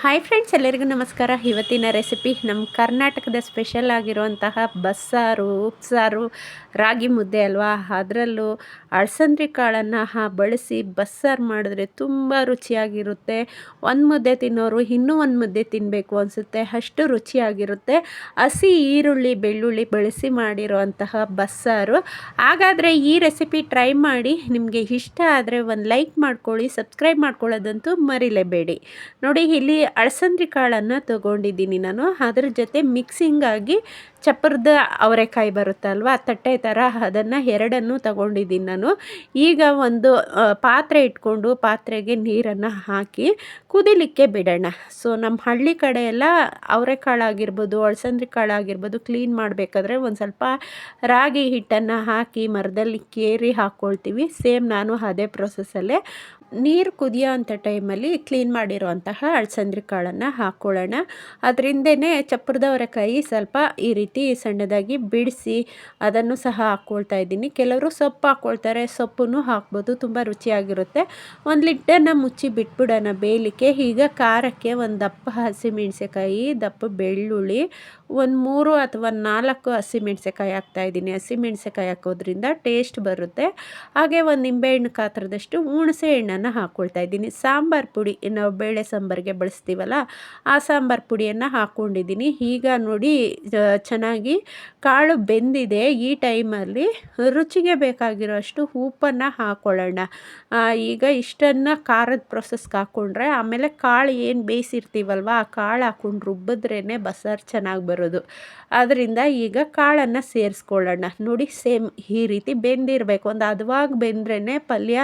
Hi friends ಎಲ್ಲರಿಗೂ ನಮಸ್ಕಾರ. ಇವತ್ತಿನ ರೆಸಿಪಿ ನಮ್ಮ ಕರ್ನಾಟಕದ ಸ್ಪೆಷಲ್ ಆಗಿರುವಂತಹ ಬಸ್ಸಾರು, ಉಪ್ಸಾರು, ರಾಗಿ ಮುದ್ದೆ ಅಲ್ವಾ? ಅದರಲ್ಲೂ ಅಳಸಂದ್ರಿ ಕಾಳನ್ನು ಬಳಸಿ ಬಸ್ಸಾರು ಮಾಡಿದ್ರೆ ತುಂಬ ರುಚಿಯಾಗಿರುತ್ತೆ. ಒಂದು ಮುದ್ದೆ ತಿನ್ನೋರು ಇನ್ನೂ ಒಂದು ಮುದ್ದೆ ತಿನ್ನಬೇಕು ಅನಿಸುತ್ತೆ. ಅಷ್ಟು ರುಚಿಯಾಗಿರುತ್ತೆ. ಹಸಿ ಈರುಳ್ಳಿ, ಬೆಳ್ಳುಳ್ಳಿ ಬಳಸಿ ಮಾಡಿರುವಂತಹ ಬಸ್ಸಾರು. ಹಾಗಾದರೆ ಈ ರೆಸಿಪಿ ಟ್ರೈ ಮಾಡಿ ನಿಮಗೆ ಇಷ್ಟ ಆದರೆ ಒಂದು ಲೈಕ್ ಮಾಡ್ಕೊಳ್ಳಿ ಸಬ್ಸ್ಕ್ರೈಬ್ ಮಾಡ್ಕೊಳ್ಳೋದಂತೂ ಮರಿಲೇಬೇಡಿ. ನೋಡಿ, ಇಲ್ಲಿ ಅಳಸಂದ್ರಿ ಕಾಳನ್ನು ತೊಗೊಂಡಿದ್ದೀನಿ ನಾನು. ಅದ್ರ ಜೊತೆ ಮಿಕ್ಸಿಂಗಾಗಿ ಚಪ್ಪರದ ಅವರೆಕಾಯಿ ಬರುತ್ತಲ್ವ ತಟ್ಟೆ ಥರ ಅದನ್ನು ಎರಡನ್ನು ತಗೊಂಡಿದ್ದೀನಿ ನಾನು. ಈಗ ಒಂದು ಪಾತ್ರೆ ಇಟ್ಕೊಂಡು ಪಾತ್ರೆಗೆ ನೀರನ್ನು ಹಾಕಿ ಕುದಿಲಿಕ್ಕೆ ಬಿಡೋಣ. ಸೊ ನಮ್ಮ ಹಳ್ಳಿ ಕಡೆ ಎಲ್ಲ ಅವರೆಕಾಳಾಗಿರ್ಬೋದು ಅಳಸಂದ್ರಿ ಕಾಳಾಗಿರ್ಬೋದು ಕ್ಲೀನ್ ಮಾಡಬೇಕಾದ್ರೆ ಒಂದು ಸ್ವಲ್ಪ ರಾಗಿ ಹಿಟ್ಟನ್ನು ಹಾಕಿ ಮರದಲ್ಲಿ ಕೇರಿ ಹಾಕ್ಕೊಳ್ತೀವಿ ಸೇಮ್ ನಾನು ಅದೇ ಪ್ರೊಸೆಸ್ಸಲ್ಲೇ ನೀರು ಕುದಿಯೋ ಅಂಥ ಟೈಮಲ್ಲಿ ಕ್ಲೀನ್ ಮಾಡಿರುವಂತಹ ಅಳಸಂದ್ರಿ ಕಾಳನ್ನು ಹಾಕ್ಕೊಳ್ಳೋಣ ಅದರಿಂದನೇ ಚಪ್ಪರದವರೆಕಾಯಿ ಸ್ವಲ್ಪ ಈ ರೀತಿ ಸಣ್ಣದಾಗಿ ಬಿಡಿಸಿ ಅದನ್ನು ಸಹ ಹಾಕ್ಕೊಳ್ತಾ ಇದ್ದೀನಿ. ಕೆಲವರು ಸೊಪ್ಪು ಹಾಕ್ಕೊಳ್ತಾರೆ ಸೊಪ್ಪನ್ನು ಹಾಕ್ಬೋದು, ತುಂಬ ರುಚಿಯಾಗಿರುತ್ತೆ. ಒಂದು ಲಿಡ್ಡನ್ನು ಮುಚ್ಚಿ ಬಿಟ್ಬಿಡೋಣ ಬೇಯಲಿಕ್ಕೆ. ಈಗ ಖಾರಕ್ಕೆ ಒಂದು ದಪ್ಪ ಹಸಿಮೆಣಸೆಕಾಯಿ ದಪ್ಪ ಬೆಳ್ಳುಳ್ಳಿ, ಒಂದು ಮೂರು ಅಥವಾ ನಾಲ್ಕು ಹಸಿಮೆಣಸೆಕಾಯಿ ಹಾಕ್ತಾಯಿದ್ದೀನಿ ಹಸಿಮೆಣಸೆಕಾಯಿ ಹಾಕೋದ್ರಿಂದ ಟೇಸ್ಟ್ ಬರುತ್ತೆ. ಹಾಗೆ ಒಂದು ನಿಂಬೆಹಣ್ಣು ಕಾತ್ರದಷ್ಟು ಹುಣಸೆ ಹಣ್ಣನ್ನು ಹಾಕ್ಕೊಳ್ತಾ ಇದ್ದೀನಿ. ಸಾಂಬಾರು ಪುಡಿ ನಾವು ಬೇಳೆ ಸಾಂಬಾರಿಗೆ ಬಳಸ್ತೀವಲ್ಲ, ಆ ಸಾಂಬಾರು ಪುಡಿಯನ್ನು ಹಾಕ್ಕೊಂಡಿದ್ದೀನಿ ಈಗ ನೋಡಿ ಚೆನ್ನಾಗಿ ಕಾಳು ಬೆಂದಿದೆ. ಈ ಟೈಮಲ್ಲಿ ರುಚಿಗೆ ಬೇಕಾಗಿರೋಷ್ಟು ಉಪ್ಪನ್ನು ಹಾಕ್ಕೊಳ್ಳೋಣ ಈಗ ಇಷ್ಟನ್ನು ಖಾರದ ಪ್ರೊಸೆಸ್ಗೆ ಹಾಕ್ಕೊಂಡ್ರೆ ಆಮೇಲೆ ಕಾಳು ಏನು ಬೇಯಿಸಿರ್ತೀವಲ್ವ, ಆ ಕಾಳು ಹಾಕ್ಕೊಂಡು ರುಬ್ಬಿದ್ರೇ ಬಸ್ಸಾರು ಚೆನ್ನಾಗಿ ಬರೋದು. ಅದರಿಂದ ಈಗ ಕಾಳನ್ನು ಸೇರಿಸ್ಕೊಳ್ಳೋಣ. ನೋಡಿ, ಸೇಮ್ ಈ ರೀತಿ ಬೆಂದಿರಬೇಕು. ಒಂದು ಹದವಾಗಿ ಬೆಂದ್ರೇ ಪಲ್ಯ,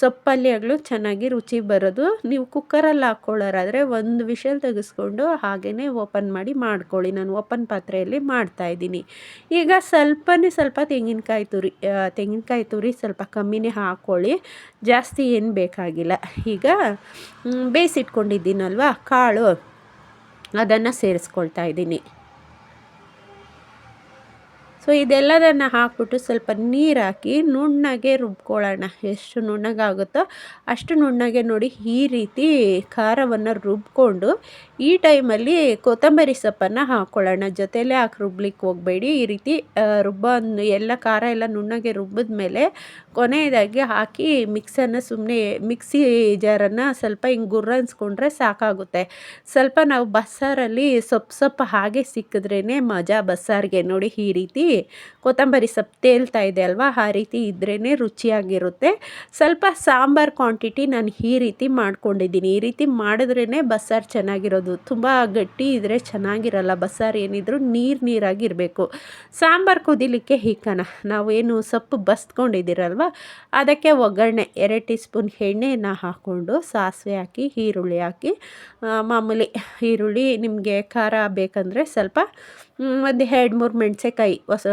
ಸೊಪ್ಪು ಪಲ್ಯಗಳು ಚೆನ್ನಾಗಿ ರುಚಿ ಬರೋದು. ನೀವು ಕುಕ್ಕರಲ್ಲಿ ಹಾಕ್ಕೊಳ್ಳೋರಾದರೆ ಒಂದು ವಿಷಲ್ ತೆಗೆಸ್ಕೊಂಡು ಹಾಗೆಯೇ ಓಪನ್ ಮಾಡಿ ಮಾಡ್ಕೊಳ್ಳಿ. ನಾನು ಓಪನ್ ಪಾತ್ರೆಯಲ್ಲಿ ಮಾಡ್ತಾಯಿದ್ದೀನಿ ಈಗ ಸ್ವಲ್ಪನೇ ಸ್ವಲ್ಪ ತೆಂಗಿನಕಾಯಿ ತುರಿ ತೆಂಗಿನಕಾಯಿ ತುರಿ ಸ್ವಲ್ಪ ಕಮ್ಮಿನೇ ಹಾಕ್ಕೊಳ್ಳಿ ಜಾಸ್ತಿ ಏನು ಬೇಕಾಗಿಲ್ಲ. ಈಗ ಬೇಯಿಸಿಟ್ಕೊಂಡಿದ್ದೀನಲ್ವ? ಕಾಳು. ಅದನ್ನು ಸೇರಿಸ್ಕೊಳ್ತಾ ಇದ್ದೀನಿ. ಸೊ ಇದೆಲ್ಲದನ್ನು ಹಾಕ್ಬಿಟ್ಟು ಸ್ವಲ್ಪ ನೀರು ಹಾಕಿ ನುಣ್ಣಗೆ ರುಬ್ಕೊಳ್ಳೋಣ. ಎಷ್ಟು ನುಣ್ಣಗಾಗುತ್ತೋ ಅಷ್ಟು ನುಣ್ಣಗೆ ನೋಡಿ ಈ ರೀತಿ ಖಾರವನ್ನು ರುಬ್ಕೊಂಡು ಈ ಟೈಮಲ್ಲಿ ಕೊತ್ತಂಬರಿ ಸೊಪ್ಪನ್ನು ಹಾಕ್ಕೊಳ್ಳೋಣ ಜೊತೆಯಲ್ಲೇ ಹಾಕಿ ರುಬ್ಲಿಕ್ಕೆ ಹೋಗಬೇಡಿ. ಈ ರೀತಿ ರುಬ್ಬ, ಎಲ್ಲ ಖಾರ ಎಲ್ಲ ನುಣ್ಣಗೆ ರುಬ್ಬಿದ ಮೇಲೆ ಕೊನೆಯದಾಗಿ ಹಾಕಿ ಮಿಕ್ಸನ್ನು ಸುಮ್ಮನೆ ಮಿಕ್ಸಿ ಜಾರನ್ನು ಸ್ವಲ್ಪ ಹಿಂಗೆ ಗುರ್ರನ್ಸ್ಕೊಂಡ್ರೆ ಸಾಕಾಗುತ್ತೆ. ಸ್ವಲ್ಪ ನಾವು ಬಸ್ಸಾರಲ್ಲಿ ಸೊಪ್ಪು ಸೊಪ್ಪು ಹಾಗೆ ಸಿಕ್ಕಿದ್ರೇ ಮಜಾ ಬಸ್ಸಾರಿಗೆ. ನೋಡಿ ಈ ರೀತಿ ಕೊತ್ತಂಬರಿ ಸೊಪ್ಪು ತೇಲ್ತಾ ಇದೆ ಅಲ್ವಾ? ಆ ರೀತಿ ಇದ್ರೇ ರುಚಿಯಾಗಿರುತ್ತೆ. ಸ್ವಲ್ಪ ಸಾಂಬಾರು ಕ್ವಾಂಟಿಟಿ ನಾನು ಈ ರೀತಿ ಮಾಡ್ಕೊಂಡಿದ್ದೀನಿ. ಈ ರೀತಿ ಮಾಡಿದ್ರೇ ಬಸ್ಸಾರು ಚೆನ್ನಾಗಿರೋದು. ತುಂಬ ಗಟ್ಟಿ ಇದ್ದರೆ ಚೆನ್ನಾಗಿರಲ್ಲ. ಬಸ್ಸಾರು ಏನಿದ್ರು ನೀರು ನೀರಾಗಿರಬೇಕು. ಸಾಂಬಾರು ಕುದಿಲಿಕ್ಕೆ ನಾವು ನಾವೇನು ಸೊಪ್ಪು ಬಸ್ಕೊಂಡಿದ್ದೀರಲ್ವ? ಅದಕ್ಕೆ ಒಗ್ಗರಣೆ, ಎರಡು ಟೀ ಸ್ಪೂನ್ ಎಣ್ಣೆನ ಹಾಕ್ಕೊಂಡು ಸಾಸಿವೆ ಹಾಕಿ, ಈರುಳ್ಳಿ ಹಾಕಿ ಮಾಮೂಲಿ ಈರುಳ್ಳಿ ನಿಮಗೆ ಖಾರ ಬೇಕಂದರೆ ಸ್ವಲ್ಪ ಒಂದು ಎರಡು ಮೂರು ಮೆಣಸೆಕಾಯಿ ಹೊಸ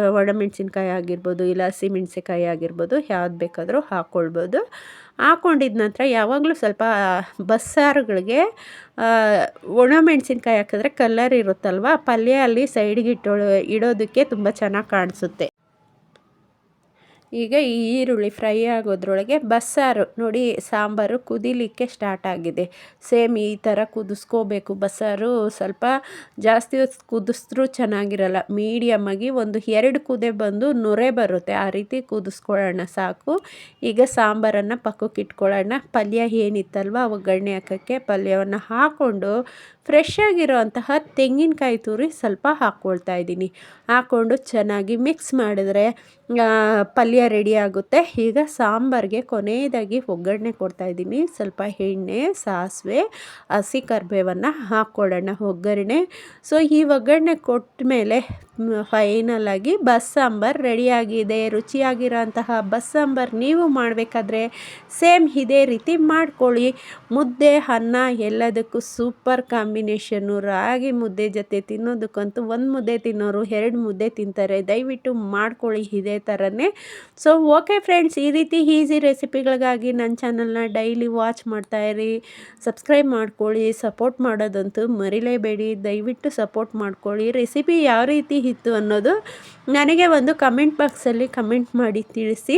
ಒಣಮೆಣ್ಸಿನ್ಕಾಯಿ ಆಗಿರ್ಬೋದು ಇಲ್ಲ ಹಸಿ ಮೆಣಸೆಕಾಯಿ ಆಗಿರ್ಬೋದು ಯಾವ್ದು ಬೇಕಾದರೂ ಹಾಕ್ಕೊಳ್ಬೋದು. ಹಾಕ್ಕೊಂಡಿದ ನಂತರ ಯಾವಾಗಲೂ ಸ್ವಲ್ಪ ಬಸ್ಸಾರುಗಳಿಗೆ ಒಣಮೆಣ್ಸಿನ್ಕಾಯಿ ಹಾಕಿದ್ರೆ ಕಲ್ಲರ್ ಇರುತ್ತಲ್ವ? ಪಲ್ಯ ಅಲ್ಲಿ ಸೈಡ್ಗೆ ಇಟ್ಟು, ಇಡೋದಕ್ಕೆ ತುಂಬ ಚೆನ್ನಾಗಿ ಕಾಣಿಸುತ್ತೆ. ಈಗ ಈರುಳ್ಳಿ ಫ್ರೈ ಆಗೋದ್ರೊಳಗೆ ಬಸ್ಸಾರು, ನೋಡಿ ಸಾಂಬಾರು ಕುದಿಲಿಕ್ಕೆ ಸ್ಟಾರ್ಟ್ ಆಗಿದೆ. ಸೇಮ್ ಈ ಥರ ಕುದಿಸ್ಕೋಬೇಕು. ಬಸ್ಸಾರು ಸ್ವಲ್ಪ ಜಾಸ್ತಿ ಕುದಿಸಿದ್ರೂ ಚೆನ್ನಾಗಿರಲ್ಲ. ಮೀಡಿಯಮ್ಮಾಗಿ ಒಂದು ಎರಡು ಕುದೆ ಬಂದು ನೊರೆ ಬರುತ್ತೆ. ಆ ರೀತಿ ಕುದಿಸ್ಕೊಳ್ಳೋಣ ಸಾಕು. ಈಗ ಸಾಂಬಾರನ್ನು ಪಕ್ಕಕ್ಕೆ ಇಟ್ಕೊಳ್ಳೋಣ. ಪಲ್ಯ ಏನಿತ್ತಲ್ವ? ಒಗ್ಗರಣೆ ಹಾಕೋಕ್ಕೆ ಪಲ್ಯವನ್ನು ಹಾಕ್ಕೊಂಡು ಫ್ರೆಶ್ ಆಗಿರೋಂತಹ ತೆಂಗಿನಕಾಯಿ ತುರಿ ಸ್ವಲ್ಪ ಹಾಕ್ಕೊಳ್ತಾ ಇದ್ದೀನಿ. ಹಾಕ್ಕೊಂಡು ಚೆನ್ನಾಗಿ ಮಿಕ್ಸ್ ಮಾಡಿದ್ರೆ ಪಲ್ಯ ರೆಡಿ ಆಗುತ್ತೆ. ಈಗ ಸಾಂಬಾರಿಗೆ ಕೊನೆಯದಾಗಿ ಒಗ್ಗರಣೆ ಕೊಡ್ತಾಯಿದ್ದೀನಿ ಸ್ವಲ್ಪ ಎಣ್ಣೆ, ಸಾಸಿವೆ, ಹಸಿ ಕರಿಬೇವನ್ನು ಹಾಕ್ಕೊಡೋಣ ಒಗ್ಗರಣೆ. ಸೊ ಈ ಒಗ್ಗರಣೆ ಕೊಟ್ಟ ಮೇಲೆ ಫೈನಲಾಗಿ ಬಸ್ ಸಾಂಬಾರು ರೆಡಿಯಾಗಿದೆ ರುಚಿಯಾಗಿರೋಂತಹ ಬಸ್ ಸಾಂಬಾರು ನೀವು ಮಾಡಬೇಕಾದ್ರೆ ಸೇಮ್ ಇದೇ ರೀತಿ ಮಾಡ್ಕೊಳ್ಳಿ. ಮುದ್ದೆ, ಅನ್ನ ಎಲ್ಲದಕ್ಕೂ ಸೂಪರ್ ಕಾಂಬಿನೇಷನ್ನು ರಾಗಿ ಮುದ್ದೆ ಜೊತೆ ತಿನ್ನೋದಕ್ಕಂತೂ ಒಂದು ಮುದ್ದೆ ತಿನ್ನೋರು ಎರಡು ಮುದ್ದೆ ತಿಂತಾರೆ. ದಯವಿಟ್ಟು ಮಾಡ್ಕೊಳ್ಳಿ ಇದೇ ಥರನೇ ಸೊ ಓಕೆ ಫ್ರೆಂಡ್ಸ್ ಈ ರೀತಿ ಈಸಿ ರೆಸಿಪಿಗಳಿಗಾಗಿ ನನ್ನ ಚಾನಲ್ನ ಡೈಲಿ ವಾಚ್ ಮಾಡ್ತಾಯಿರಿ ಸಬ್ಸ್ಕ್ರೈಬ್ ಮಾಡ್ಕೊಳ್ಳಿ. ಸಪೋರ್ಟ್ ಮಾಡೋದಂತೂ ಮರಿಲೇಬೇಡಿ. ದಯವಿಟ್ಟು ಸಪೋರ್ಟ್ ಮಾಡ್ಕೊಳ್ಳಿ. ರೆಸಿಪಿ ಯಾವ ರೀತಿ ಇತ್ತು ಅನ್ನೋದು ನನಗೆ ಒಂದು ಕಮೆಂಟ್ ಬಾಕ್ಸಲ್ಲಿ ಕಮೆಂಟ್ ಮಾಡಿ ತಿಳಿಸಿ.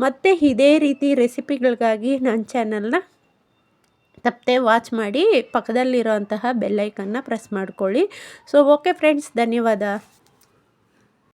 ಮತ್ತು ಇದೇ ರೀತಿ ರೆಸಿಪಿಗಳಿಗಾಗಿ ನನ್ನ ಚಾನಲ್ನ ತಪ್ಪದೆ ವಾಚ್ ಮಾಡಿ ಪಕ್ಕದಲ್ಲಿರೋಂತಹ ಬೆಲ್ಲೈಕನ್ನ ಪ್ರೆಸ್ ಮಾಡ್ಕೊಳ್ಳಿ. ಸೊ ಓಕೆ ಫ್ರೆಂಡ್ಸ್ ಧನ್ಯವಾದ.